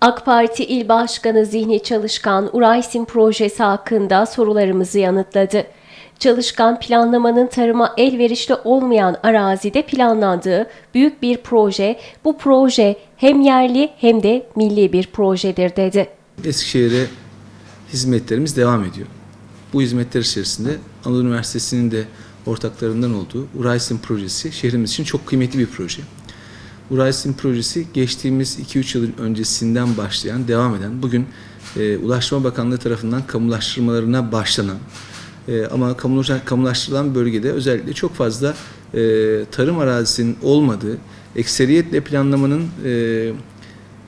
AK Parti İl Başkanı Zihni Çalışkan, Uraysim projesi hakkında sorularımızı yanıtladı. Çalışkan planlamanın tarıma elverişli olmayan arazide planlandığı büyük bir proje, bu proje hem yerli hem de milli bir projedir dedi. Eskişehir'e hizmetlerimiz devam ediyor. Bu hizmetler içerisinde Anadolu Üniversitesi'nin de ortaklarından olduğu Uraysim projesi şehrimiz için çok kıymetli bir proje. Uraysim projesi geçtiğimiz 2-3 yıl öncesinden başlayan, devam eden, bugün e, Ulaştırma Bakanlığı tarafından kamulaştırmalarına başlanan e, ama kamulaştırılan bölgede özellikle çok fazla e, tarım arazisinin olmadığı, ekseriyetle planlamanın e,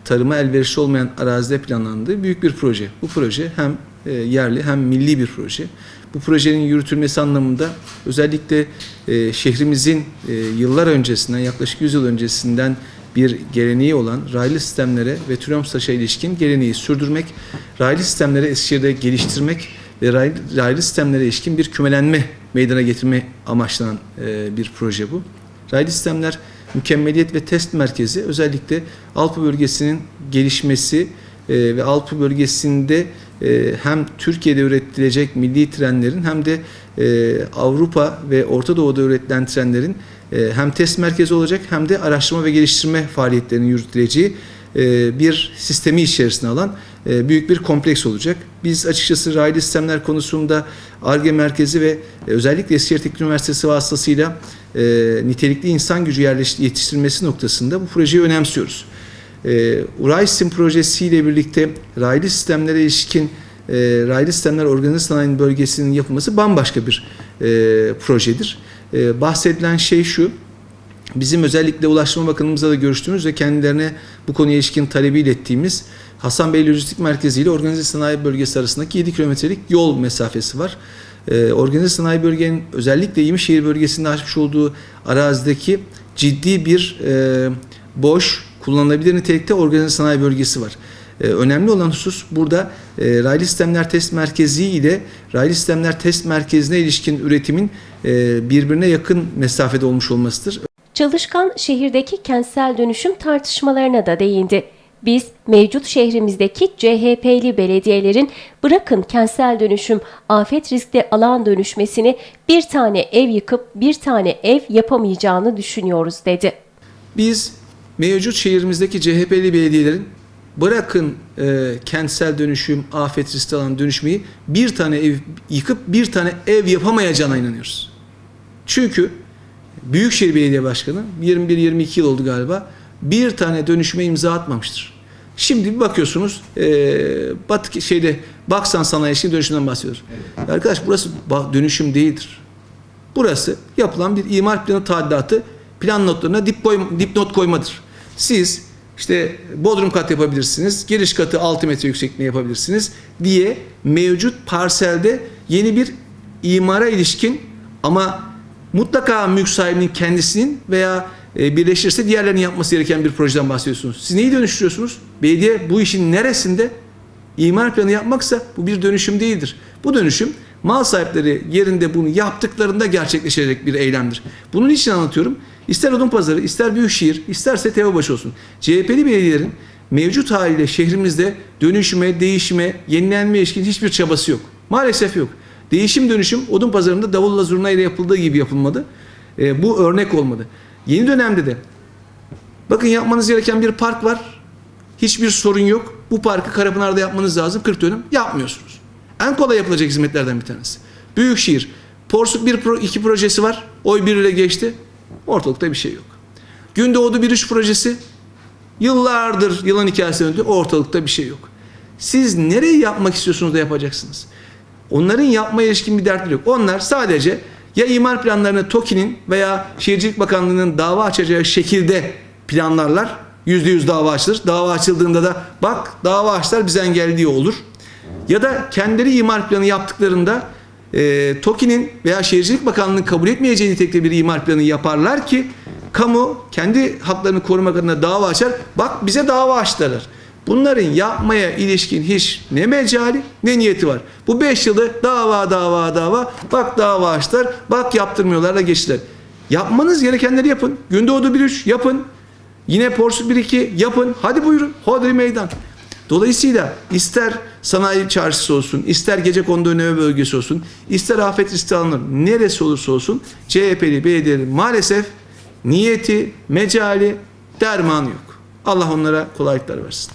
tarıma elverişli olmayan arazide planlandığı büyük bir proje. Bu proje hem e, yerli hem milli bir proje. Bu projenin yürütülmesi anlamında özellikle e, şehrimizin e, yıllar öncesinden, yaklaşık 100 yıl öncesinden bir geleneği olan raylı sistemlere ve Tromsø ilişkin geleneği sürdürmek, raylı sistemleri Eskişehir'de geliştirmek ve raylı, sistemlere ilişkin bir kümelenme meydana getirme amaçlanan bir proje bu. Raylı sistemler mükemmeliyet ve test merkezi özellikle Alpı bölgesinin gelişmesi ve Alpı bölgesinde hem Türkiye'de üretilecek milli trenlerin hem de e, Avrupa ve Orta Doğu'da üretilen trenlerin e, hem test merkezi olacak hem de araştırma ve geliştirme faaliyetlerinin yürütüleceği e, bir sistemi içerisine alan e, büyük bir kompleks olacak. Biz açıkçası raylı sistemler konusunda ARGE merkezi ve e, özellikle Eskişehir Teknik Üniversitesi vasıtasıyla e, nitelikli insan gücü yetiştirilmesi noktasında bu projeyi önemsiyoruz. E, Uraysim projesiyle birlikte raylı sistemlere ilişkin e, raylı sistemler organize sanayi bölgesinin yapılması bambaşka bir e, projedir. E, bahsedilen şey şu, bizim özellikle Ulaştırma Bakanımızla da görüştüğümüz ve kendilerine bu konuya ilişkin talebi ilettiğimiz Hasan Bey Lojistik Merkezi ile Organize Sanayi Bölgesi arasındaki 7 kilometrelik yol mesafesi var. Ee, organize sanayi bölgenin özellikle Yemişehir bölgesinde açmış olduğu arazideki ciddi bir e, boş, kullanılabilir nitelikte organize sanayi bölgesi var. Ee, önemli olan husus burada e, raylı sistemler test merkezi ile raylı sistemler test merkezine ilişkin üretimin e, birbirine yakın mesafede olmuş olmasıdır. Çalışkan şehirdeki kentsel dönüşüm tartışmalarına da değindi. Biz mevcut şehrimizdeki CHP'li belediyelerin bırakın kentsel dönüşüm afet riskli alan dönüşmesini bir tane ev yıkıp bir tane ev yapamayacağını düşünüyoruz dedi. Biz mevcut şehrimizdeki CHP'li belediyelerin bırakın e, kentsel dönüşüm, afet riskli alan dönüşmeyi bir tane ev yıkıp bir tane ev yapamayacağına inanıyoruz. Çünkü Büyükşehir Belediye Başkanı 21-22 yıl oldu galiba bir tane dönüşüme imza atmamıştır. Şimdi bir bakıyorsunuz e, Batı şeyde Baksan Sanayi için dönüşümden bahsediyoruz. Arkadaş burası dönüşüm değildir. Burası yapılan bir imar planı tadilatı plan notlarına dip koy, dipnot koymadır. Siz işte bodrum kat yapabilirsiniz, giriş katı 6 metre yüksekliğine yapabilirsiniz diye mevcut parselde yeni bir imara ilişkin ama mutlaka mülk sahibinin kendisinin veya e, birleşirse diğerlerinin yapması gereken bir projeden bahsediyorsunuz. Siz neyi dönüştürüyorsunuz? Belediye bu işin neresinde? İmar planı yapmaksa bu bir dönüşüm değildir. Bu dönüşüm mal sahipleri yerinde bunu yaptıklarında gerçekleşecek bir eylemdir. Bunun için anlatıyorum. İster Odunpazarı, ister Büyükşehir, isterse Tepebaşı olsun. CHP'li belediyelerin mevcut haliyle şehrimizde dönüşüme, değişime, yenilenme ilişkin hiçbir çabası yok. Maalesef yok. Değişim dönüşüm Odunpazarı'nda davulla zurna ile yapıldığı gibi yapılmadı. E, bu örnek olmadı. Yeni dönemde de bakın yapmanız gereken bir park var. Hiçbir sorun yok. Bu parkı Karapınar'da yapmanız lazım. 40 dönüm yapmıyorsunuz. En kolay yapılacak hizmetlerden bir tanesi. Büyükşehir. Porsuk 1 pro, 2 projesi var. Oy 1 ile geçti. Ortalıkta bir şey yok. Gündoğdu 1-3 projesi. Yıllardır yılan hikayesi döndü. Ortalıkta bir şey yok. Siz nereyi yapmak istiyorsunuz da yapacaksınız. Onların yapmaya ilişkin bir dertleri yok. Onlar sadece ya imar planlarını TOKİ'nin veya Şehircilik Bakanlığı'nın dava açacağı şekilde planlarlar. Yüzde yüz dava açılır. Dava açıldığında da bak dava açtılar bize engelliyor olur. Ya da kendileri imar planı yaptıklarında e, TOKİ'nin veya Şehircilik Bakanlığı'nın kabul etmeyeceği nitelikte bir imar planı yaparlar ki kamu kendi haklarını korumak adına dava açar. Bak bize dava açtılar. Bunların yapmaya ilişkin hiç ne mecali ne niyeti var. Bu 5 yılı dava dava dava bak dava açtılar bak yaptırmıyorlar da geçtiler. Yapmanız gerekenleri yapın. Gündoğdu 1-3 yapın. Yine Porsuk 1-2 yapın. Hadi buyurun. Hodri meydan. Dolayısıyla ister sanayi çarşısı olsun, ister gece kondu önleme bölgesi olsun, ister afet riski alanları neresi olursa olsun CHP'li belediyelerin maalesef niyeti, mecali, dermanı yok. Allah onlara kolaylıklar versin.